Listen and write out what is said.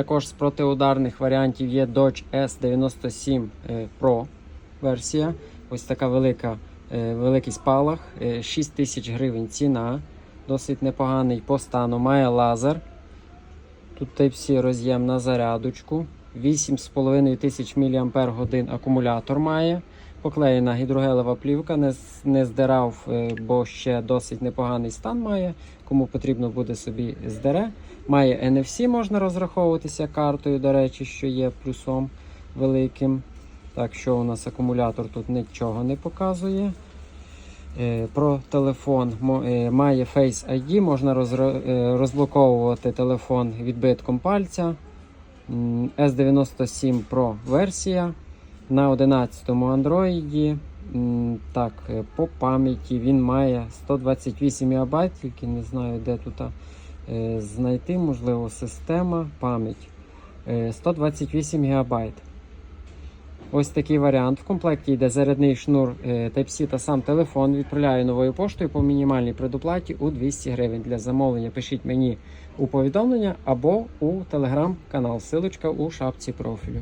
Також з протиударних варіантів є Dodge S97 е, Pro версія. Ось така велика, е, великий спалах. е, 6 тисяч гривень ціна. Досить непоганий по стану. Має лазер. Тут Type-C роз'єм на зарядочку. 8,5 тисяч мАч акумулятор має. Поклеєна гідрогелева плівка, не, не здирав, е, бо ще досить непоганий стан має. Кому потрібно буде собі здере. Має NFC, можна розраховуватися картою, до речі, що є плюсом великим. Так що у нас акумулятор тут нічого не показує. Е, Про телефон е, має Face ID, можна розблоковувати телефон відбитком пальця. S97 Pro версія на 11 Android. Так, е, по пам'яті він має 128 МБ, тільки не знаю, де тут е, знайти, можливо, система, пам'ять. Е, 128 ГБ. Ось такий варіант. В комплекті йде зарядний шнур е, Type-C та сам телефон. Відправляю новою поштою по мінімальній предоплаті у 200 гривень. Для замовлення пишіть мені у повідомлення або у телеграм-канал. Силочка у шапці профілю.